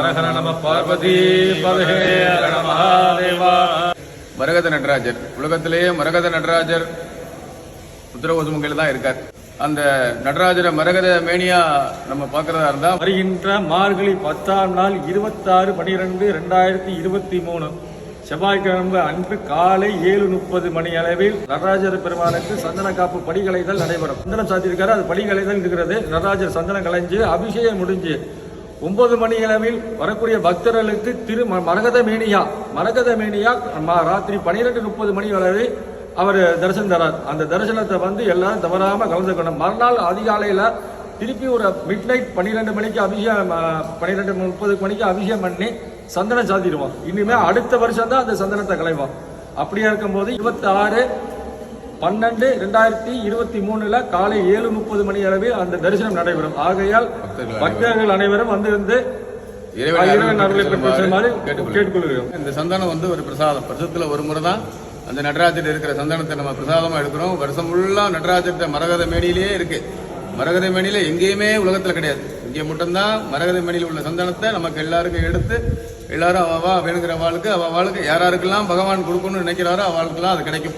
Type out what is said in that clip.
ஹரஹர நம பார்வதி மரகத நடராஜர். உலகத்திலேயே மரகத நடராஜர் உத்தரகோசமங்கையில் தான் இருக்கார். அந்த நடராஜரை மரகத மேனியா நம்ம பார்க்கறதா இருந்தா வருகின்ற மார்கழி பத்தாம் நாள் இருபத்தாறு பனிரெண்டு ரெண்டாயிரத்தி இருபத்தி மூணு. செவ்வாய்க்கிழமை அன்று காலை ஏழு முப்பது மணி அளவில் நடராஜர் பெருமானுக்கு சந்தன காப்பு படிகளைதல் நடைபெறும். சந்தனம் சாத்தியிருக்காரு அது படிகளைதல் இருக்கிறது. நடராஜர் சந்தனம் கலைஞ்சு அபிஷேகம் முடிஞ்சு ஒன்பது மணி அளவில் வரக்கூடிய பக்தர்களுக்கு திரு ம- மரகத மேனியா மரகத மேனியா ராத்திரி பனிரெண்டு முப்பது மணி வரை அவர் தரிசனம் தரார். அந்த தரிசனத்தை வந்து எல்லாரும் தவறாம கலந்துக்கணும். மறுநாள் அதிகாலையில திருப்பி ஒரு மிட் நைட் பன்னிரெண்டு மணிக்கு அபிஷேகம் பன்னிரெண்டு முப்பது மணிக்கு அபிஷேகம் பண்ணி சந்தனம் சாத்திடுவோம் இனிமேல் அடுத்த வருஷம் தான் அந்த சந்தனத்தை கலைவோம் அப்படியா இருக்கும்போது இருபத்தி ஆறு பன்னெண்டு ரெண்டாயிரத்தி இருபத்தி மூணுல காலை ஏழு முப்பது மணி அளவில் அந்த தரிசனம் நடைபெறும். ஆகையால் பக்தர்கள் அனைவரும் வந்து கேட்டுக்கொள்கிறோம். இந்த சந்தனம் வந்து ஒரு பிரசாதம். வருஷத்துல ஒரு முறை தான் அந்த நடராஜர் இருக்கிற சந்தனத்தை நம்ம பிரசாதமா எடுக்கிறோம். வருஷம் ஃபுல்லா நடராஜர்கிட்ட மரகத மேனியிலேயே இருக்கு. மரகத மேனியில எங்கேயுமே உலகத்துல கிடையாது. இங்கே மட்டும்தான் மரகத மேனியில் உள்ள சந்தனத்தை நமக்கு எல்லாருக்கும் எடுத்து எல்லாரும் அவ அவ வேணுங்கிற அவளுக்கு அவ அவளுக்கு யாராருக்கெல்லாம் பகவான் கொடுக்கணும்னு நினைக்கிறாரோ அவளுக்கெல்லாம் அது கிடைக்கும்.